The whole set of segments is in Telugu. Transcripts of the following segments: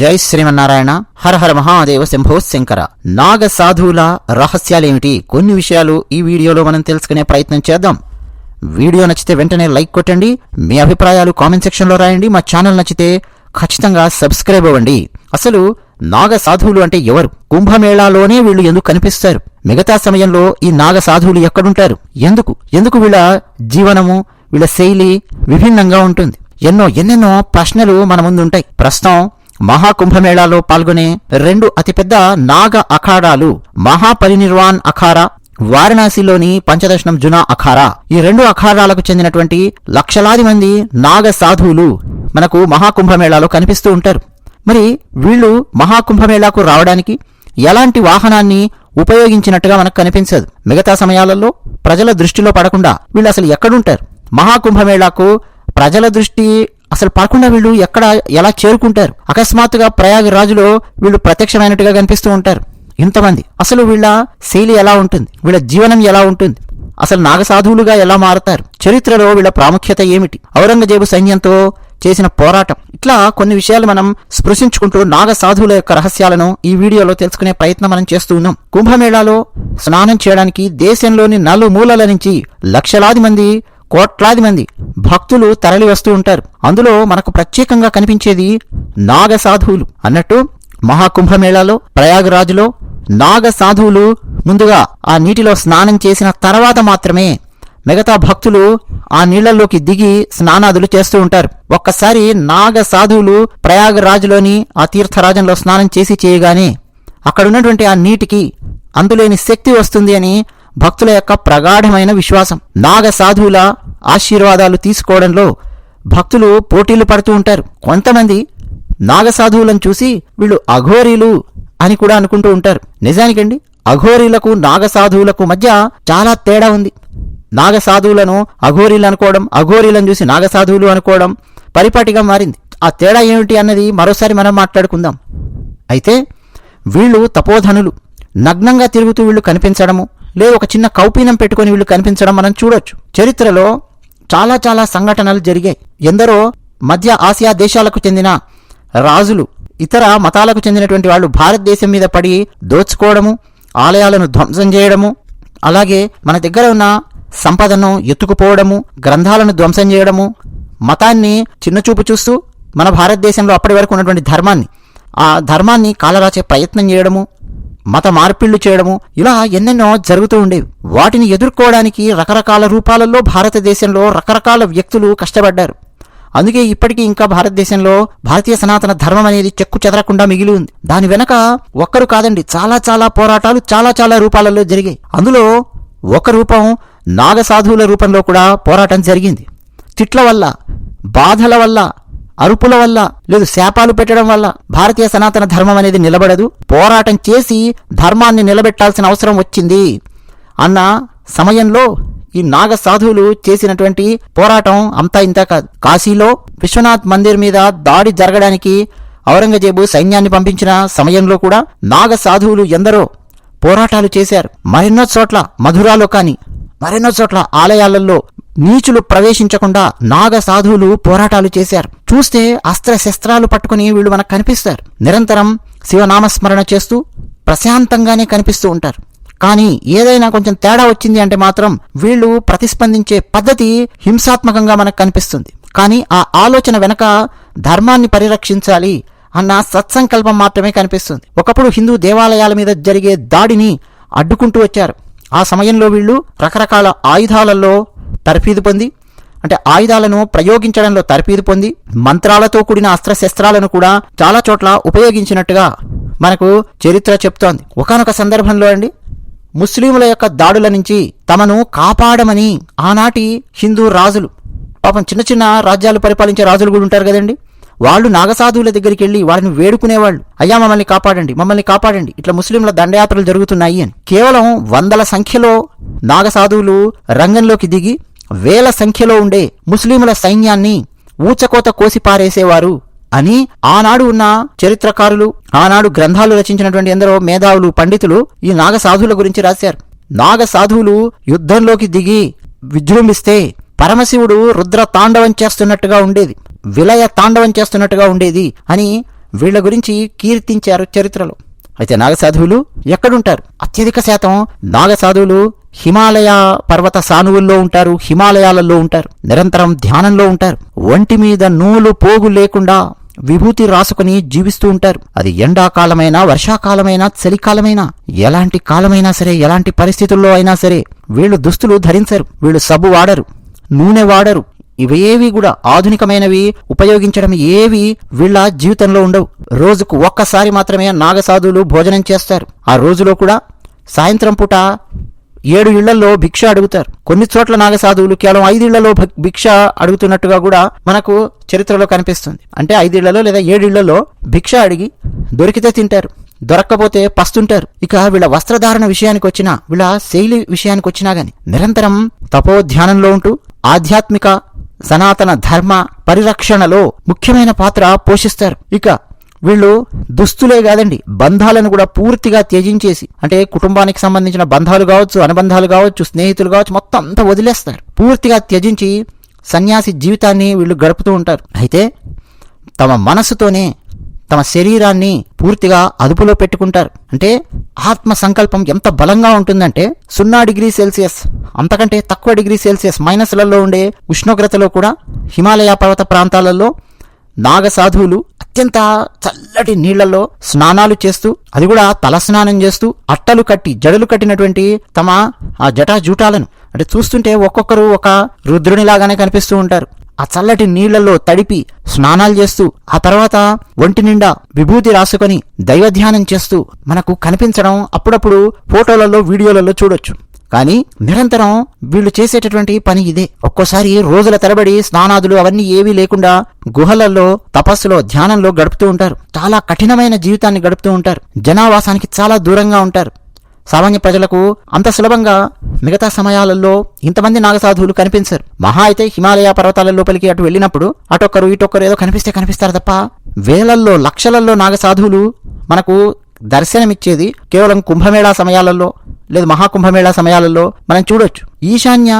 జై శ్రీమన్నారాయణ హర హర మహాదేవ శంభో శంకర. నాగ సాధువుల రహస్యాలేమిటి? కొన్ని విషయాలు ఈ వీడియోలో మనం తెలుసుకునే ప్రయత్నం చేద్దాం. వీడియో నచ్చితే వెంటనే లైక్ కొట్టండి మీ అభిప్రాయాలు కామెంట్ సెక్షన్లో రాయండి మా ఛానల్ నచ్చితే ఖచ్చితంగా సబ్స్క్రైబ్ అవ్వండి. అసలు నాగ సాధువులు అంటే ఎవరు? కుంభమేళాలోనే వీళ్ళు ఎందుకు కనిపిస్తారు? మిగతా సమయంలో ఈ నాగ సాధువులు ఎక్కడుంటారు? ఎందుకు? ఎందుకు వీళ్ళ జీవనము వీళ్ళ శైలి విభిన్నంగా ఉంటుంది? ఎన్నో ఎన్నెన్నో ప్రశ్నలు మన ముందు ఉంటాయి ప్రస్తుతం మహాకుంభమేళాలో పాల్గొనే రెండు అతిపెద్ద నాగ అఖాడాలు మహాపరినిర్వాణ్ అఖారా వారణాసిలోని పంచదర్శనం జునా అఖారా. ఈ రెండు అఖాడాలకు చెందినటువంటి లక్షలాది మంది నాగ సాధువులు మనకు మహాకుంభమేళాలో కనిపిస్తూ ఉంటారు. మరి వీళ్ళు మహాకుంభమేళాకు రావడానికి ఎలాంటి వాహనాన్ని ఉపయోగించినట్టుగా మనకు కనిపించదు. మిగతా సమయాలలో ప్రజల దృష్టిలో పడకుండా వీళ్ళు అసలు ఎక్కడుంటారు? మహాకుంభమేళాకు ప్రజల దృష్టి అసలు పడకుండా వీళ్ళు ఎక్కడ ఎలా చేరుకుంటారు? అకస్మాత్తుగా ప్రయాగ రాజులో వీళ్ళు ప్రత్యక్షమైనట్టుగా కనిపిస్తూ ఉంటారు. ఇంతమంది. అసలు వీళ్ళ శైలి ఎలా ఉంటుంది? వీళ్ళ జీవనం ఎలా ఉంటుంది? అసలు నాగసాధువులుగా ఎలా మారతారు? చరిత్రలో వీళ్ళ ప్రాముఖ్యత ఏమిటి? ఔరంగజేబు సైన్యంతో చేసిన పోరాటం. ఇట్లా కొన్ని విషయాలు మనం స్పృశించుకుంటూ నాగ సాధువుల యొక్క రహస్యాలను ఈ వీడియోలో తెలుసుకునే ప్రయత్నం మనం చేస్తూ ఉన్నాం. కుంభమేళాలో స్నానం చేయడానికి దేశంలోని నలుమూలల నుంచి లక్షలాది మంది కోట్లాది మంది భక్తులు తరలి వస్తూ ఉంటారు. అందులో మనకు ప్రత్యేకంగా కనిపించేది నాగ సాధువులు అన్నట్టు మహాకుంభమేళాలో ప్రయాగరాజులో నాగ సాధువులు ముందుగా ఆ నీటిలో స్నానం చేసిన తర్వాత మాత్రమే మిగతా భక్తులు ఆ నీళ్ళలోకి దిగి స్నానాదులు చేస్తూ ఉంటారు. ఒక్కసారి నాగ సాధువులు ప్రయాగరాజులోని ఆ తీర్థరాజంలో స్నానం చేసి చేయగానే అక్కడున్నటువంటి ఆ నీటికి అందులేని శక్తి వస్తుంది అని భక్తుల యొక్క ప్రగాఢమైన విశ్వాసం. నాగ సాధువుల ఆశీర్వాదాలు తీసుకోవడంలో భక్తులు పోటీలు పడుతూ ఉంటారు. కొంతమంది నాగ సాధువులను చూసి వీళ్ళు అఘోరీలు అని కూడా అనుకుంటూ ఉంటారు. నిజానికండి అఘోరీలకు నాగ సాధువులకు మధ్య చాలా తేడా ఉంది. నాగ సాధువులను అఘోరీలు అనుకోవడం అఘోరీలను చూసి నాగ సాధువులు అనుకోవడం పరిపాటిగా మారింది. ఆ తేడా ఏమిటి అన్నది మరోసారి మనం మాట్లాడుకుందాం. అయితే వీళ్ళు తపోధనులు. నగ్నంగా తిరుగుతూ వీళ్ళు కనిపించడము లేదు ఒక చిన్న కౌపీనం పెట్టుకొని వీళ్ళు కనిపించడం మనం చూడొచ్చు. చరిత్రలో చాలా చాలా సంఘటనలు జరిగాయి. ఎందరో మధ్య ఆసియా దేశాలకు చెందిన రాజులు ఇతర మతాలకు చెందినటువంటి వాళ్ళు భారతదేశం మీద పడి దోచుకోవడము ఆలయాలను ధ్వంసం చేయడము అలాగే మన దగ్గర ఉన్న సంపదను ఎత్తుకుపోవడము గ్రంథాలను ధ్వంసం చేయడము మతాన్ని చిన్నచూపు చూస్తూ మన భారతదేశంలో అప్పటి వరకు ఉన్నటువంటి ధర్మాన్ని ఆ ధర్మాన్ని కాలరాచే ప్రయత్నం చేయడము మత మార్పిళ్ళు చేయడము ఇలా ఎన్నెన్నో జరుగుతూ ఉండేవి. వాటిని ఎదుర్కోవడానికి రకరకాల రూపాలలో భారతదేశంలో రకరకాల వ్యక్తులు కష్టపడ్డారు. అందుకే ఇప్పటికీ ఇంకా భారతదేశంలో భారతీయ సనాతన ధర్మం అనేది చెక్కు చెదరకుండా మిగిలి ఉంది. దాని వెనక ఒక్కరు కాదండి చాలా చాలా పోరాటాలు చాలా చాలా రూపాలలో జరిగాయి. అందులో ఒక రూపం నాగసాధువుల రూపంలో కూడా పోరాటం జరిగింది. తిట్ల వల్ల బాధల వల్ల అరుపుల వల్ల లేదు శాపాలు పెట్టడం వల్ల భారతీయ సనాతన ధర్మం అనేది నిలబడదు. పోరాటం చేసి ధర్మాన్ని నిలబెట్టాల్సిన అవసరం వచ్చింది. అన్న సమయంలో ఈ నాగ సాధువులు చేసినటువంటి పోరాటం అంతా ఇంత కాదు కాశీలో విశ్వనాథ్ మందిర్ మీద దాడి జరగడానికి ఔరంగజేబు సైన్యాన్ని పంపించిన సమయంలో కూడా నాగ సాధువులు ఎందరో పోరాటాలు చేశారు. మరెన్నో చోట్ల మధురాలో కానీ మరెన్నో చోట్ల ఆలయాలలో నీచులు ప్రవేశించకుండా నాగ సాధువులు పోరాటాలు చేశారు. చూస్తే అస్త్ర శస్త్రాలు పట్టుకుని వీళ్ళు మనకు కనిపిస్తారు. నిరంతరం శివనామస్మరణ చేస్తూ ప్రశాంతంగానే కనిపిస్తూ ఉంటారు. కానీ ఏదైనా కొంచెం తేడా వచ్చింది అంటే మాత్రం వీళ్ళు ప్రతిస్పందించే పద్ధతి హింసాత్మకంగా మనకు కనిపిస్తుంది. కానీ ఆ ఆలోచన వెనక ధర్మాన్ని పరిరక్షించాలి అన్న సత్సంకల్పం మాత్రమే కనిపిస్తుంది. ఒకప్పుడు హిందూ దేవాలయాల మీద జరిగే దాడిని అడ్డుకుంటూ వచ్చారు. ఆ సమయంలో వీళ్ళు రకరకాల ఆయుధాలలో తర్ఫీదు పొంది అంటే ఆయుధాలను ప్రయోగించడంలో తర్ఫీదు పొంది మంత్రాలతో కూడిన అస్త్రశస్త్రాలను కూడా చాలా చోట్ల ఉపయోగించినట్టుగా మనకు చరిత్ర చెప్తోంది. ఒకానొక సందర్భంలో అండి ముస్లింల యొక్క దాడుల నుంచి తమను కాపాడమని ఆనాటి హిందూ రాజులు పాపం చిన్న చిన్న రాజ్యాలు పరిపాలించే రాజులు కూడా ఉంటారు కదండి. వాళ్ళు నాగసాధువుల దగ్గరికి వెళ్ళి వాళ్ళని వేడుకునేవాళ్ళు. అయ్యా మమ్మల్ని కాపాడండి మమ్మల్ని కాపాడండి ఇట్లా ముస్లింల దండయాత్రలు జరుగుతున్నాయి అని. కేవలం వందల సంఖ్యలో నాగసాధువులు రంగంలోకి దిగి వేల సంఖ్యలో ఉండే ముస్లింల సైన్యాన్ని ఊచకోత కోసిపారేసేవారు అని ఆనాడు ఉన్న చరిత్రకారులు ఆనాడు గ్రంథాలు రచించినటువంటి ఎందరో మేధావులు పండితులు ఈ నాగ సాధువుల గురించి రాశారు. నాగ సాధువులు యుద్ధంలోకి దిగి విజృంభిస్తే పరమశివుడు రుద్ర తాండవం చేస్తున్నట్టుగా ఉండేది విలయ తాండవం చేస్తున్నట్టుగా ఉండేది అని వీళ్ళ గురించి కీర్తించారు చరిత్రలో. అయితే నాగసాధువులు ఎక్కడుంటారు? అత్యధిక శాతం నాగసాధువులు హిమాలయ పర్వత సానువుల్లో ఉంటారు హిమాలయాలలో ఉంటారు నిరంతరం ధ్యానంలో ఉంటారు. ఒంటి మీద నూలు పోగు లేకుండా విభూతి రాసుకుని జీవిస్తూ ఉంటారు. అది ఎండాకాలమైనా వర్షాకాలమైనా చలికాలమైనా ఎలాంటి కాలమైనా సరే ఎలాంటి పరిస్థితుల్లో అయినా సరే వీళ్ళు దుస్తులు ధరించరు వీళ్ళు సబ్బు వాడరు నూనె వాడరు. ఇవేవి కూడా ఆధునికమైనవి ఉపయోగించడం ఏవి వీళ్ళ జీవితంలో ఉండవు. రోజుకు ఒక్కసారి మాత్రమే నాగసాధువులు భోజనం చేస్తారు. ఆ రోజులో కూడా సాయంత్రం పూట ఏడు ఇళ్ళలో భిక్ష అడుగుతారు. కొన్ని చోట్ల నాగసాధువులు కేవలం ఐదిళ్ళలో భిక్ష అడుగుతున్నట్టుగా కూడా మనకు చరిత్రలో కనిపిస్తుంది. అంటే ఐదిళ్ళలో లేదా ఏడు ఇళ్ళలో భిక్ష అడిగి దొరికితే తింటారు. దొరక్కపోతే పస్తుంటారు. ఇక వీళ్ళ వస్త్రధారణ విషయానికి వచ్చినా వీళ్ళ శైలి విషయానికి వచ్చినా గాని నిరంతరం తపోధ్యానంలో ఉంటూ ఆధ్యాత్మిక సనాతన ధర్మ పరిరక్షణలో ముఖ్యమైన పాత్ర పోషిస్తారు. ఇక వీళ్ళు దుస్తులే కాదండి బంధాలను కూడా పూర్తిగా త్యజించేసి అంటే కుటుంబానికి సంబంధించిన బంధాలు కావచ్చు అనుబంధాలు కావచ్చు స్నేహితులు కావచ్చు మొత్తం అంతా వదిలేస్తారు పూర్తిగా త్యజించి సన్యాసి జీవితాన్ని వీళ్ళు గడుపుతూ ఉంటారు. అయితే తమ మనసుతోనే తమ శరీరాన్ని పూర్తిగా అదుపులో పెట్టుకుంటారు. అంటే ఆత్మ సంకల్పం ఎంత బలంగా ఉంటుందంటే సున్నా డిగ్రీ సెల్సియస్ అంతకంటే తక్కువ డిగ్రీ సెల్సియస్ మైనస్లలో ఉండే ఉష్ణోగ్రతలో కూడా హిమాలయ పర్వత ప్రాంతాలలో నాగ సాధువులు అత్యంత చల్లటి నీళ్ళలో స్నానాలు చేస్తూ అది కూడా తల స్నానం చేస్తూ అట్టలు కట్టి జడలు కట్టినటువంటి తమ ఆ జటాజూటాలను అంటే చూస్తుంటే ఒక్కొక్కరు ఒక రుద్రునిలాగానే కనిపిస్తూ ఉంటారు. ఆ చల్లటి నీళ్ళలో తడిపి స్నానాలు చేస్తూ ఆ తర్వాత ఒంటి నిండా విభూతి రాసుకొని దైవ ధ్యానం చేస్తూ మనకు కనిపించడం అప్పుడప్పుడు ఫోటోలలో వీడియోలలో చూడొచ్చు. కానీ నిరంతరం వీళ్ళు చేసేటటువంటి పని ఇదే. ఒక్కోసారి రోజుల తరబడి స్నానాదులు అవన్నీ ఏవీ లేకుండా గుహలలో తపస్సులో ధ్యానంలో గడుపుతూ ఉంటారు. చాలా కఠినమైన జీవితాన్ని గడుపుతూ ఉంటారు. జనావాసానికి చాలా దూరంగా ఉంటారు. సామాన్య ప్రజలకు అంత సులభంగా మిగతా సమయాలలో ఇంతమంది నాగసాధువులు కనిపించరు. మహా అయితే హిమాలయ పర్వతాల లోపలికి అటు వెళ్ళినప్పుడు అటొక్కరు ఇటొక్కరు ఏదో కనిపిస్తే కనిపిస్తారు తప్ప వేలల్లో లక్షలల్లో నాగసాధువులు మనకు దర్శనమిచ్చేది కేవలం కుంభమేళా సమయాలలో. లేదా మహాకుంభమేళా సమయాలలో మనం చూడొచ్చు. ఈశాన్య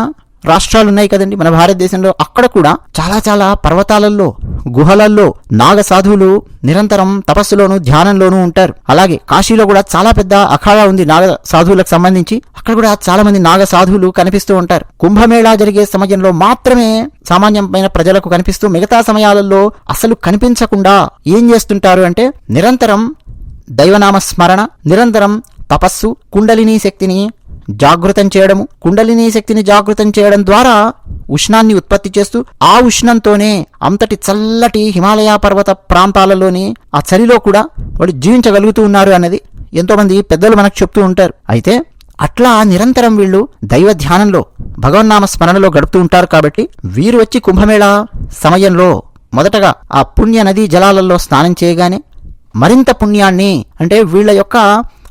రాష్ట్రాలు ఉన్నాయి కదండి మన భారతదేశంలో. అక్కడ కూడా చాలా చాలా పర్వతాలలో గుహలల్లో నాగ సాధువులు నిరంతరం తపస్సులోను ధ్యానంలోనూ ఉంటారు. అలాగే కాశీలో కూడా చాలా పెద్ద అఖాడా ఉంది నాగ సాధువులకు సంబంధించి. అక్కడ కూడా చాలా మంది నాగ సాధువులు కనిపిస్తూ ఉంటారు. కుంభమేళా జరిగే సమయంలో మాత్రమే సామాన్యమైన ప్రజలకు కనిపిస్తూ మిగతా సమయాలలో అసలు కనిపించకుండా ఏం చేస్తుంటారు అంటే నిరంతరం దైవనామ స్మరణ నిరంతరం తపస్సు కుండలిని శక్తిని జాగృతం చేయడము కుండలిని శక్తిని జాగృతం చేయడం ద్వారా ఉష్ణాన్ని ఉత్పత్తి చేస్తూ ఆ ఉష్ణంతోనే అంతటి చల్లటి హిమాలయ పర్వత ప్రాంతాలలోని ఆ చలిలో కూడా వాళ్ళు జీవించగలుగుతూ ఉన్నారు అన్నది ఎంతోమంది పెద్దలు మనకు చెప్తూ ఉంటారు. అయితే అట్లా నిరంతరం వీళ్ళు దైవ ధ్యానంలో భగవన్నామ స్మరణలో గడుపుతూ ఉంటారు కాబట్టి వీరు వచ్చి కుంభమేళ సమయంలో మొదటగా ఆ పుణ్య నదీ జలాలలో స్నానం చేయగానే మరింత పుణ్యాన్ని అంటే వీళ్ళ యొక్క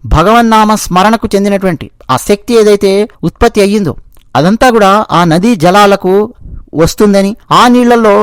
భగవన్నామ స్మరణకు చెందినటువంటి ఆ శక్తి ఏదైతే ఉత్పత్తి అయ్యిందో అదంతా కూడా ఆ నదీ జలాలకు వస్తుందని ఆ నీళ్ళలో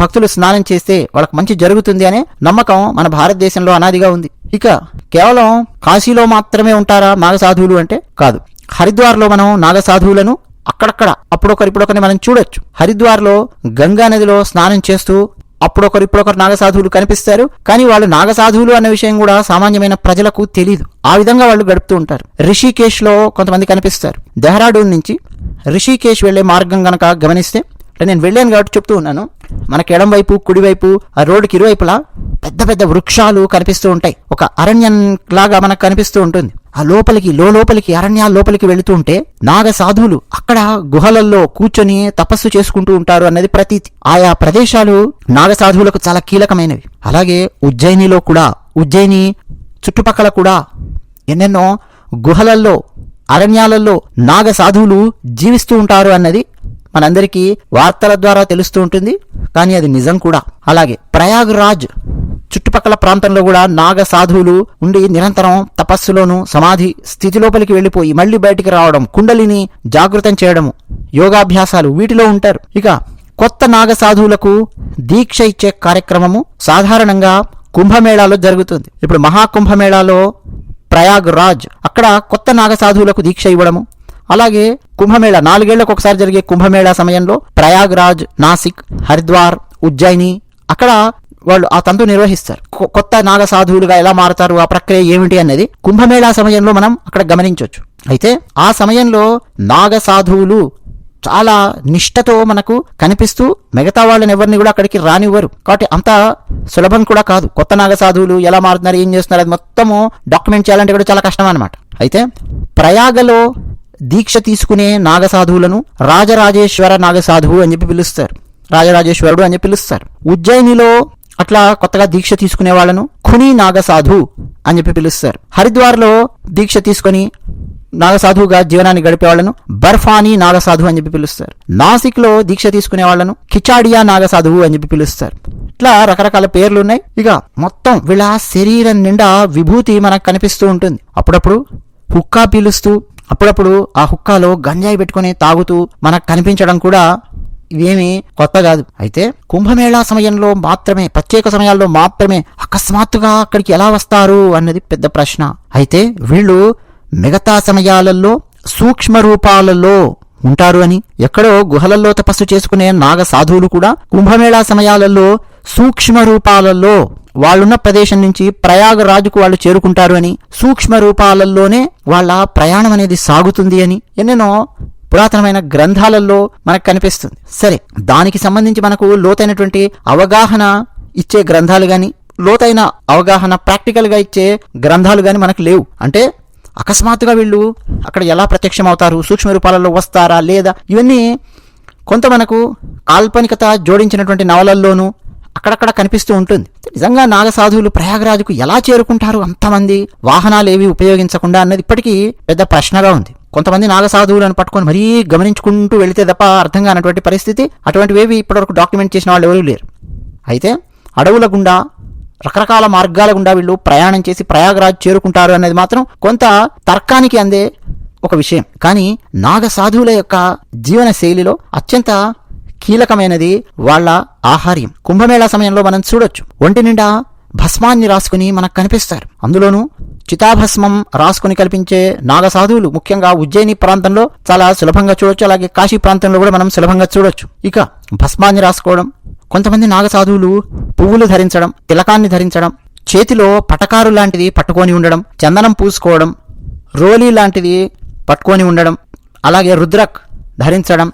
భక్తులు స్నానం చేస్తే వాళ్ళకి మంచి జరుగుతుంది అనే నమ్మకం మన భారతదేశంలో అనాదిగా ఉంది. ఇక కేవలం కాశీలో మాత్రమే ఉంటారా నాగసాధువులు అంటే కాదు. హరిద్వార్లో మనం నాగసాధువులను అక్కడక్కడ అప్పుడొకరు ఇప్పుడొకరిని మనం చూడొచ్చు. హరిద్వార్లో గంగా నదిలో స్నానం చేస్తూ అప్పుడొకరు ఇప్పుడొకరు నాగసాధువులు కనిపిస్తారు. కానీ వాళ్ళు నాగసాధువులు అన్న విషయం కూడా సామాన్యమైన ప్రజలకు తెలియదు ఆ విధంగా వాళ్ళు గడుపుతూ ఉంటారు. రిషికేశ్లో కొంతమంది కనిపిస్తారు. దెహ్రాడూన్ నుంచి రిషికేశ్ వెళ్ళే మార్గం గనక గమనిస్తే నేను వెళ్ళాను కాబట్టి చెప్తూ ఉన్నాను. మనకి ఎడం వైపు కుడివైపు ఆ రోడ్డుకి ఇరువైపులా పెద్ద పెద్ద వృక్షాలు కనిపిస్తూ ఉంటాయి. ఒక అరణ్యం లాగా మనకు కనిపిస్తూ ఉంటుంది. ఆ లోపలికి లో లోపలికి అరణ్యాల లోపలికి వెళుతూ ఉంటే నాగ సాధువులు అక్కడ గుహలల్లో కూర్చొని తపస్సు చేసుకుంటూ ఉంటారు అన్నది ప్రతీతి. ఆయా ప్రదేశాలు నాగ సాధువులకు చాలా కీలకమైనవి. అలాగే ఉజ్జయినిలో కూడా ఉజ్జయిని చుట్టుపక్కల కూడా ఎన్నెన్నో గుహలల్లో అరణ్యాలలో నాగ సాధువులు జీవిస్తూ ఉంటారు అన్నది మనందరికీ వార్తల ద్వారా తెలుస్తూ ఉంటుంది. కానీ అది నిజం కూడా. అలాగే ప్రయాగ్ రాజ్ చుట్టుపక్కల ప్రాంతంలో కూడా నాగ సాధువులు ఉండి నిరంతరం తపస్సులోను సమాధి స్థితి లోపలికి వెళ్ళిపోయి మళ్ళీ బయటికి రావడం కుండలిని జాగృతం చేయడము యోగాభ్యాసాలు వీటిలో ఉంటారు. ఇక కొత్త నాగ సాధువులకు దీక్ష ఇచ్చే కార్యక్రమము సాధారణంగా కుంభమేళాలో జరుగుతుంది. ఇప్పుడు మహాకుంభమేళాలో ప్రయాగ్ రాజ్ అక్కడ కొత్త నాగ సాధువులకు దీక్ష ఇవ్వడము అలాగే కుంభమేళ నాలుగేళ్ళకు ఒకసారి జరిగే కుంభమేళా సమయంలో ప్రయాగ్ రాజ్ నాసిక్ హరిద్వార్ ఉజ్జయిని అక్కడ వాళ్ళు ఆ తంతు నిర్వహిస్తారు. కొ- కొత్త నాగ సాధువులుగా ఎలా మారతారు ఆ ప్రక్రియ ఏమిటి అనేది కుంభమేళా సమయంలో మనం అక్కడ గమనించవచ్చు అయితే ఆ సమయంలో నాగ సాధువులు చాలా నిష్టతో మనకు కనిపిస్తూ మిగతా వాళ్ళని ఎవరిని కూడా అక్కడికి రానివ్వరు. కాబట్టి అంత సులభం కూడా కాదు. కొత్త నాగ సాధువులు ఎలా మారుతున్నారు ఏం చేస్తున్నారు అది మొత్తము డాక్యుమెంట్ చేయాలంటే కూడా చాలా కష్టం అనమాట అయితే ప్రయాగలో దీక్ష తీసుకునే నాగ సాధువులను రాజరాజేశ్వర నాగ సాధువు అని చెప్పి పిలుస్తారు. రాజరాజేశ్వరుడు అని పిలుస్తారు. ఉజ్జయినిలో అట్లా కొత్తగా దీక్ష తీసుకునే వాళ్ళను ఖుని నాగసాధు అని చెప్పి పిలుస్తారు. హరిద్వార్లో దీక్ష తీసుకొని నాగసాధువుగా జీవనాన్ని గడిపే వాళ్ళను బర్ఫానీ నాగసాధు అని చెప్పి పిలుస్తారు. నాసిక్లో దీక్ష తీసుకునే వాళ్ళను కిచాడియా నాగసాధువు అని చెప్పి పిలుస్తారు. ఇట్లా రకరకాల పేర్లు ఉన్నాయి. ఇక మొత్తం వీళ్ళ శరీరం నిండా విభూతి మనకు కనిపిస్తూ ఉంటుంది. అప్పుడప్పుడు హుక్కా పీలుస్తూ అప్పుడప్పుడు ఆ హుక్కాలో గంజాయి పెట్టుకొని తాగుతూ మనకు కనిపించడం కూడా ఇవేమి కొత్త కాదు. అయితే కుంభమేళా సమయంలో మాత్రమే ప్రత్యేక సమయాల్లో మాత్రమే అకస్మాత్తుగా అక్కడికి ఎలా వస్తారు అన్నది పెద్ద ప్రశ్న. అయితే వీళ్ళు మిగతా సమయాలలో సూక్ష్మ రూపాలలో ఉంటారు అని. ఎక్కడో గుహలలో తపస్సు చేసుకునే నాగ సాధువులు కూడా కుంభమేళా సమయాలలో సూక్ష్మ రూపాలలో వాళ్ళున్న ప్రదేశం నుంచి ప్రయాగరాజుకు వాళ్ళు చేరుకుంటారు అని. సూక్ష్మ రూపాలలోనే వాళ్ళ ప్రయాణం అనేది సాగుతుంది అని. ఎన్నెన్నో పురాతనమైన గ్రంథాలలో మనకు కనిపిస్తుంది. సరే దానికి సంబంధించి మనకు లోతైనటువంటి అవగాహన ఇచ్చే గ్రంథాలు కానీ లోతైన అవగాహన ప్రాక్టికల్గా ఇచ్చే గ్రంథాలు కానీ మనకు లేవు. అంటే అకస్మాత్తుగా వీళ్ళు అక్కడ ఎలా ప్రత్యక్షమవుతారు సూక్ష్మ రూపాలలో వస్తారా లేదా ఇవన్నీ కొంత మనకు కాల్పనికత జోడించినటువంటి నవలల్లోనూ అక్కడక్కడ కనిపిస్తూ ఉంటుంది. నిజంగా నాగసాధువులు ప్రయాగరాజుకు ఎలా చేరుకుంటారు అంతమంది వాహనాలు ఏవి ఉపయోగించకుండా అన్నది ఇప్పటికీ పెద్ద ప్రశ్నగా ఉంది. కొంతమంది నాగసాధువులను పట్టుకొని మరీ గమనించుకుంటూ వెళితే తప్ప అర్థం కానటువంటి పరిస్థితి. అటువంటివేవి ఇప్పటివరకు డాక్యుమెంట్ చేసిన వాళ్ళు ఎవరూ లేరు. అయితే అడవుల గుండా రకరకాల మార్గాల గుండా వీళ్ళు ప్రయాణం చేసి ప్రయాగరాజ్ చేరుకుంటారు అనేది మాత్రం కొంత తర్కానికి అందే ఒక విషయం. కానీ నాగ సాధువుల యొక్క జీవన శైలిలో అత్యంత కీలకమైనది వాళ్ళ ఆహార్యం. కుంభమేళా సమయంలో మనం చూడొచ్చు. ఒంటి నిండా భస్మాన్ని రాసుకుని మనకు కనిపిస్తారు. అందులోనూ చితాభస్మం రాసుకుని కల్పించే నాగసాధువులు ముఖ్యంగా ఉజ్జయిని ప్రాంతంలో చాలా సులభంగా చూడొచ్చు. అలాగే కాశీ ప్రాంతంలో కూడా మనం సులభంగా చూడొచ్చు. ఇక భస్మాన్ని రాసుకోవడం కొంతమంది నాగసాధువులు పువ్వులు ధరించడం తిలకాన్ని ధరించడం చేతిలో పటకారు లాంటిది పట్టుకొని ఉండడం చందనం పూసుకోవడం రోలీ లాంటిది పట్టుకొని ఉండడం అలాగే రుద్రక్ ధరించడం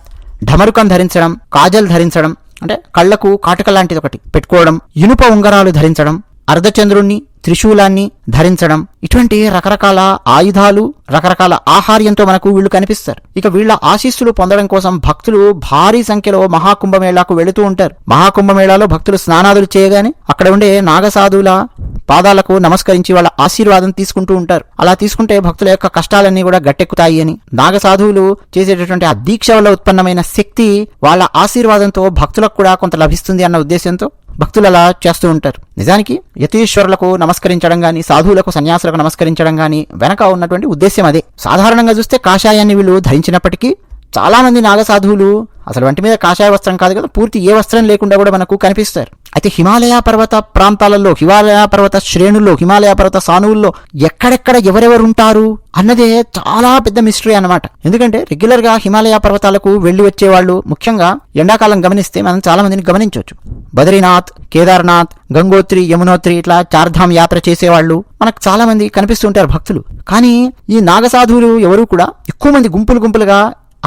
ఢమరుకం ధరించడం కాజల్ ధరించడం అంటే కళ్ళకు కాటుక లాంటిది ఒకటి పెట్టుకోవడం ఇనుప ఉంగరాలు ధరించడం అర్ధచంద్రుణ్ణి త్రిశూలాన్ని ధరించడం. ఇటువంటి రకరకాల ఆయుధాలు రకరకాల ఆహార్యంతో మనకు వీళ్ళు కనిపిస్తారు. ఇక వీళ్ళ ఆశీస్సులు పొందడం కోసం భక్తులు భారీ సంఖ్యలో మహాకుంభమేళాకు వెళుతూ ఉంటారు. మహాకుంభమేళాలో భక్తులు స్నానాదులు చేయగానే అక్కడ ఉండే నాగసాధువుల పాదాలకు నమస్కరించి వాళ్ళ ఆశీర్వాదం తీసుకుంటూ ఉంటారు. అలా తీసుకుంటే భక్తుల యొక్క కష్టాలన్నీ కూడా గట్టెక్కుతాయి అని. నాగసాధువులు చేసేటటువంటి ఆ దీక్ష వల్ల ఉత్పన్నమైన శక్తి వాళ్ళ ఆశీర్వాదంతో భక్తులకు కూడా కొంత లభిస్తుంది అన్న ఉద్దేశంతో భక్తులు అలా చేస్తూ ఉంటారు. నిజానికి యతీశ్వరులకు నమస్కరించడం కానీ సాధువులకు సన్యాసులకు నమస్కరించడం కానీ వెనక ఉన్నటువంటి ఉద్దేశ్యం అదే. సాధారణంగా చూస్తే కాషాయాన్ని వీళ్ళు ధరించినప్పటికీ చాలా మంది నాగసాధువులు అసలు వంటి మీద కాషాయ వస్త్రం కాదు కదా పూర్తి ఏ వస్త్రం లేకుండా కూడా మనకు కనిపిస్తారు. అయితే హిమాలయ పర్వత ప్రాంతాలలో హిమాలయ పర్వత శ్రేణుల్లో హిమాలయ పర్వత సానువుల్లో ఎక్కడెక్కడ ఎవరెవరు ఉంటారు అన్నదే చాలా పెద్ద మిస్టరీ అన్నమాట. ఎందుకంటే రెగ్యులర్గా హిమాలయ పర్వతాలకు వెళ్ళి వచ్చేవాళ్ళు ముఖ్యంగా ఎండాకాలం గమనిస్తే మనం చాలా మందిని గమనించవచ్చు. బద్రీనాథ్ కేదార్నాథ్ గంగోత్రి యమునోత్రి ఇట్లా చార్ధామ్ యాత్ర చేసేవాళ్ళు మనకు చాలా మంది కనిపిస్తుంటారు భక్తులు. కానీ ఈ నాగసాధువులు ఎవరు కూడా ఎక్కువ మంది గుంపులు గుంపులుగా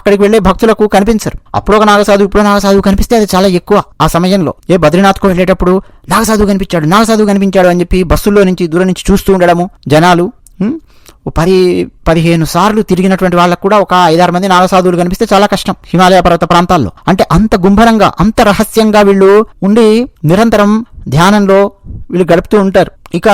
అక్కడికి వెళ్ళే భక్తులకు కనిపించరు. అప్పుడు ఒక నాగసాధువు ఇప్పుడు నాగసాధు కనిపిస్తే అది చాలా ఎక్కువ ఆ సమయంలో. ఏ బద్రీనాథ్కు వెళ్ళేటప్పుడు నాగసాధు కనిపించాడు నాగసాధు కనిపించాడు అని చెప్పి బస్సుల్లో నుంచి దూరం నుంచి చూస్తూ ఉండడము. జనాలు పది పదిహేను సార్లు తిరిగినటువంటి వాళ్ళకు కూడా ఒక ఐదారు మంది నాగసాధువులు కనిపిస్తే చాలా కష్టం హిమాలయ పర్వత ప్రాంతాల్లో. అంటే అంత గుంభరంగా అంత రహస్యంగా వీళ్ళు ఉండి నిరంతరం ధ్యానంలో వీళ్ళు గడుపుతూ ఉంటారు. ఇక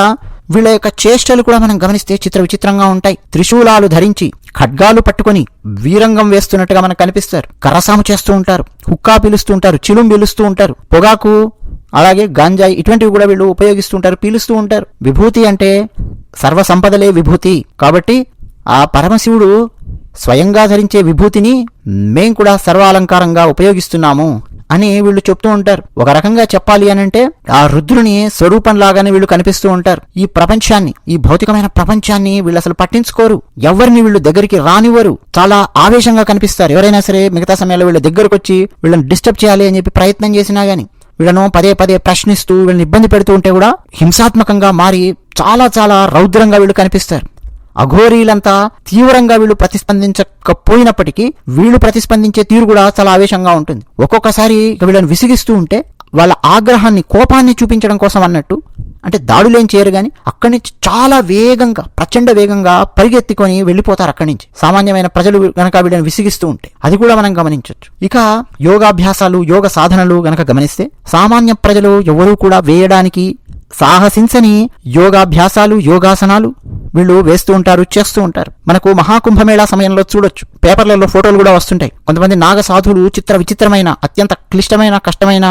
వీళ్ళ యొక్క చేష్టలు కూడా మనం గమనిస్తే చిత్ర విచిత్రంగా ఉంటాయి. త్రిశూలాలు ధరించి ఖడ్గాలు పట్టుకొని వీరంగం వేస్తున్నట్టుగా మనకు కనిపిస్తారు. కరసాము చేస్తూ ఉంటారు. హుక్కా పీలుస్తూ ఉంటారు. చిలుం పీలుస్తూ ఉంటారు. పొగాకు అలాగే గాంజాయి ఇటువంటివి కూడా వీళ్ళు ఉపయోగిస్తూ ఉంటారు పీలుస్తూ ఉంటారు. విభూతి అంటే సర్వ సంపదలే విభూతి. కాబట్టి ఆ పరమశివుడు స్వయంగా ధరించే విభూతిని మేం కూడా సర్వాలంకారంగా ఉపయోగిస్తున్నాము. అని వీళ్ళు చెప్తూ ఉంటారు. ఒక రకంగా చెప్పాలి అని అంటే ఆ రుద్రుని స్వరూపంలాగానే వీళ్ళు కనిపిస్తూ ఉంటారు. ఈ ప్రపంచాన్ని ఈ భౌతికమైన ప్రపంచాన్ని వీళ్ళు అసలు పట్టించుకోరు. ఎవరిని వీళ్ళు దగ్గరికి రానివ్వరు. చాలా ఆవేశంగా కనిపిస్తారు. ఎవరైనా సరే మిగతా సమయాల్లో వీళ్ళ దగ్గరకు వచ్చి వీళ్ళని డిస్టర్బ్ చేయాలి అని చెప్పి ప్రయత్నం చేసినా గానీ వీళ్ళను పదే పదే ప్రశ్నిస్తూ వీళ్ళని ఇబ్బంది పెడుతూ ఉంటే కూడా హింసాత్మకంగా మారి చాలా చాలా రౌద్రంగా వీళ్ళు కనిపిస్తారు. అఘోరీలంతా తీవ్రంగా వీళ్ళు ప్రతిస్పందించకపోయినప్పటికీ వీళ్ళు ప్రతిస్పందించే తీరు కూడా చాలా ఆవేశంగా ఉంటుంది. ఒక్కొక్కసారి వీళ్ళని విసిగిస్తూ ఉంటే వాళ్ళ ఆగ్రహాన్ని కోపాన్ని చూపించడం కోసం అన్నట్టు అంటే దాడులేం చేయరు కానీ అక్కడి నుంచి చాలా వేగంగా ప్రచండ వేగంగా పరిగెత్తుకొని వెళ్ళిపోతారు అక్కడి నుంచి. సామాన్యమైన ప్రజలు గనక వీళ్ళని విసిగిస్తూ ఉంటే అది కూడా మనం గమనించవచ్చు ఇక యోగాభ్యాసాలు యోగ సాధనలు గనక గమనిస్తే సామాన్య ప్రజలు ఎవరూ కూడా వేయడానికి సాహసించని యోగాభ్యాసాలు యోగాసనాలు వీళ్ళు వేస్తూ ఉంటారు చేస్తూ ఉంటారు. మనకు మహాకుంభమేళా సమయంలో చూడొచ్చు. పేపర్లలో ఫోటోలు కూడా వస్తుంటాయి. కొంతమంది నాగ సాధువులు చిత్ర విచిత్రమైన అత్యంత క్లిష్టమైన కష్టమైన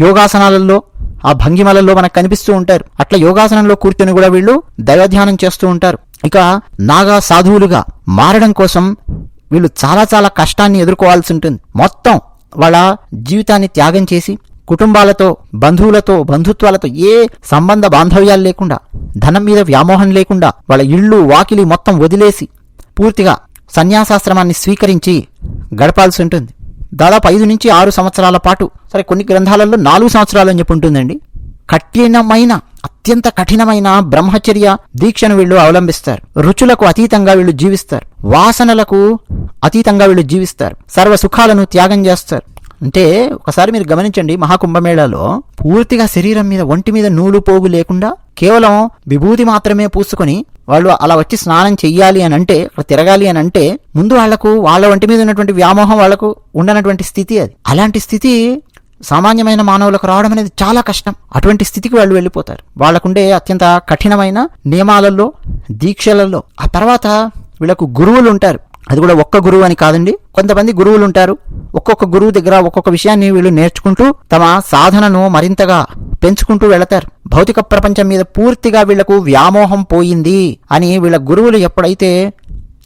యోగాసనాలలో ఆ భంగిమలలో మనకు కనిపిస్తూ ఉంటారు. అట్లా యోగాసనంలో కూర్చొని కూడా వీళ్ళు దైవధ్యానం చేస్తూ ఉంటారు. ఇక నాగా సాధువులుగా మారడం కోసం వీళ్ళు చాలా చాలా కష్టాన్ని ఎదుర్కోవాల్సి ఉంటుంది. మొత్తం వాళ్ళ జీవితాన్ని త్యాగం చేసి కుటుంబాలతో బంధువులతో బంధుత్వాలతో ఏ సంబంధ బాంధవ్యాలు లేకుండా ధనం మీద వ్యామోహం లేకుండా వాళ్ళ ఇళ్ళు వాకిలి మొత్తం వదిలేసి పూర్తిగా సన్యాసాశ్రమాన్ని స్వీకరించి గడపాల్సి ఉంటుంది. దాదాపు ఐదు నుంచి ఆరు సంవత్సరాల పాటు సరే కొన్ని గ్రంథాలలో నాలుగు సంవత్సరాలు అని చెప్పి ఉంటుందండి. కఠినమైన అత్యంత కఠినమైన బ్రహ్మచర్య దీక్షను వీళ్ళు అవలంబిస్తారు. రుచులకు అతీతంగా వీళ్ళు జీవిస్తారు. వాసనలకు అతీతంగా వీళ్ళు జీవిస్తారు. సర్వ సుఖాలను త్యాగం చేస్తారు. అంటే ఒకసారి మీరు గమనించండి మహాకుంభమేళాలో పూర్తిగా శరీరం మీద ఒంటి మీద నూలు పోగు లేకుండా కేవలం విభూతి మాత్రమే పూసుకొని వాళ్ళు అలా వచ్చి స్నానం చెయ్యాలి అని అంటే అక్కడ తిరగాలి అని అంటే ముందు వాళ్ళకు వాళ్ళ ఒంటి మీద ఉన్నటువంటి వ్యామోహం వాళ్ళకు ఉండనటువంటి స్థితి అది. అలాంటి స్థితి సామాన్యమైన మానవులకు రావడం అనేది చాలా కష్టం. అటువంటి స్థితికి వాళ్ళు వెళ్ళిపోతారు. వాళ్ళకుండే అత్యంత కఠినమైన నియమాలలో దీక్షలలో. ఆ తర్వాత వీళ్ళకు గురువులు ఉంటారు. అది కూడా ఒక్క గురువు అని కాదండి. కొంతమంది గురువులు ఉంటారు. ఒక్కొక్క గురువు దగ్గర ఒక్కొక్క విషయాన్ని వీళ్ళు నేర్చుకుంటూ తమ సాధనను మరింతగా పెంచుకుంటూ వెళతారు. భౌతిక ప్రపంచం మీద పూర్తిగా వీళ్ళకు వ్యామోహం పోయింది అని వీళ్ళ గురువులు ఎప్పుడైతే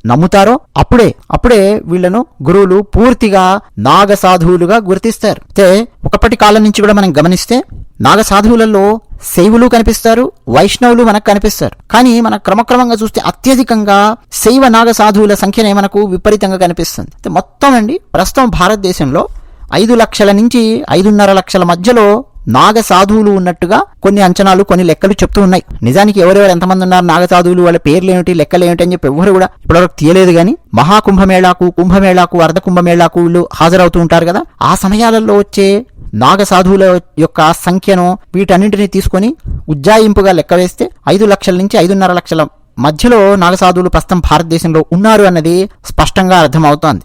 నమ్ముతారో అప్పుడే అప్పుడే వీళ్ళను గురువులు పూర్తిగా నాగ సాధువులుగా గుర్తిస్తారు. అయితే ఒకప్పటి కాలం నుంచి కూడా మనం గమనిస్తే నాగ సాధువులలో శైవులు కనిపిస్తారు వైష్ణవులు మనకు కనిపిస్తారు. కానీ మన క్రమక్రమంగా చూస్తే అత్యధికంగా శైవ నాగ సాధువుల సంఖ్యనే మనకు విపరీతంగా కనిపిస్తుంది. మొత్తం అండి ప్రస్తుతం భారతదేశంలో ఐదు లక్షల నుంచి ఐదున్నర లక్షల మధ్యలో నాగ సాధువులు ఉన్నట్టుగా కొన్ని అంచనాలు కొన్ని లెక్కలు చెప్తూ ఉన్నాయి. నిజానికి ఎవరెవరు ఎంతమంది ఉన్నారు నాగ సాధువులు వాళ్ళ పేర్లు ఏమిటి లెక్కలు ఏమిటి అని చెప్పి ఎవరు కూడా ఇప్పటివరకు తీయలేదు కానీ మహాకుంభమేళాకు కుంభమేళాకు అర్ధ కుంభమేళాకు వీళ్ళు హాజరవుతూ ఉంటారు కదా. ఆ సమయాలలో వచ్చే నాగసాధువుల యొక్క సంఖ్యను వీటన్నింటినీ తీసుకొని ఉజ్జాయింపుగా లెక్క వేస్తే ఐదు లక్షల నుంచి ఐదున్నర లక్షల మధ్యలో నాగసాధువులు ప్రస్తుతం భారతదేశంలో ఉన్నారు అన్నది స్పష్టంగా అర్థమవుతోంది.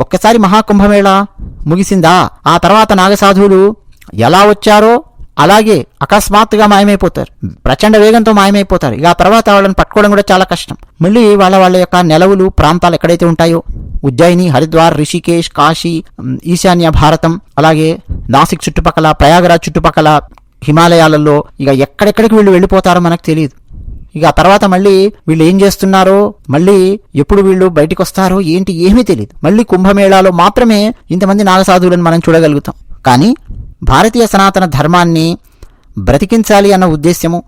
ఒక్కసారి మహాకుంభమేళ ముగిసిందా? ఆ తర్వాత నాగసాధువులు ఎలా వచ్చారో అలాగే అకస్మాత్తుగా మాయమైపోతారు. ప్రచండ వేగంతో మాయమైపోతారు. ఇక ఆ తర్వాత వాళ్ళని పట్టుకోవడం కూడా చాలా కష్టం. మళ్ళీ వాళ్ళ వాళ్ళ యొక్క నెలవులు ప్రాంతాలు ఎక్కడైతే ఉంటాయో ఉజ్జయిని హరిద్వార్ రిషికేష్ కాశీ ఈశాన్య భారతం అలాగే నాసిక్ చుట్టుపక్కల ప్రయాగరాజ్ చుట్టుపక్కల హిమాలయాలలో ఇక ఎక్కడెక్కడికి వీళ్ళు వెళ్ళిపోతారో మనకు తెలియదు. ఇక ఆ తర్వాత మళ్ళీ వీళ్ళు ఏం చేస్తున్నారో మళ్ళీ ఎప్పుడు వీళ్ళు బయటికి వస్తారో ఏంటి ఏమీ తెలియదు మళ్ళీ కుంభమేళాలో మాత్రమే ఇంతమంది నాగసాధువులను మనం చూడగలుగుతాం. కానీ భారతీయ సనాతన ధర్మాన్ని బ్రతికించాలి అన్న ఉద్దేశ్యము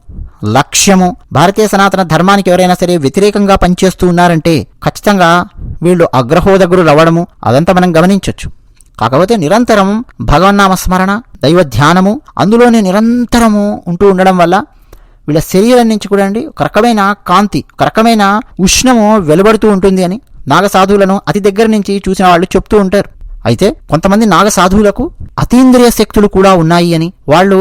లక్ష్యము భారతీయ సనాతన ధర్మానికి ఎవరైనా సరే వ్యతిరేకంగా పనిచేస్తూ ఉన్నారంటే ఖచ్చితంగా వీళ్ళు అగ్రహోదగురులు రవ్వడము అదంతా మనం గమనించవచ్చు కాకపోతే నిరంతరం భగవన్నామ స్మరణ దైవ ధ్యానము అందులోనే నిరంతరము ఉంటూ ఉండడం వల్ల వీళ్ళ శరీరం నుంచి కూడా అండి ఒక రకమైన కాంతి ఒక రకమైన ఉష్ణము వెలువడుతూ ఉంటుంది అని నాగ సాధువులను అతి దగ్గర నుంచి చూసిన వాళ్ళు చెప్తూ ఉంటారు. అయితే కొంతమంది నాగ సాధువులకు అతీంద్రియ శక్తులు కూడా ఉన్నాయి అని వాళ్ళు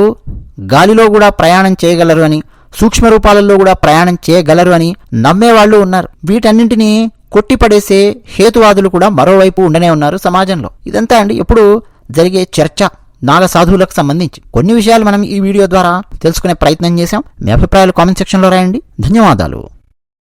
గాలిలో కూడా ప్రయాణం చేయగలరు అని సూక్ష్మ రూపాలలో కూడా ప్రయాణం చేయగలరు అని నమ్మేవాళ్ళు ఉన్నారు. వీటన్నింటినీ కొట్టిపడేసే హేతువాదులు కూడా మరోవైపు ఉండనే ఉన్నారు సమాజంలో. ఇదంతా అండి ఎప్పుడు జరిగే చర్చ నాగ సాధువులకు సంబంధించి. కొన్ని విషయాలు మనం ఈ వీడియో ద్వారా తెలుసుకునే ప్రయత్నం చేశాం. మీ అభిప్రాయాలు కామెంట్ సెక్షన్లో రాయండి. ధన్యవాదాలు.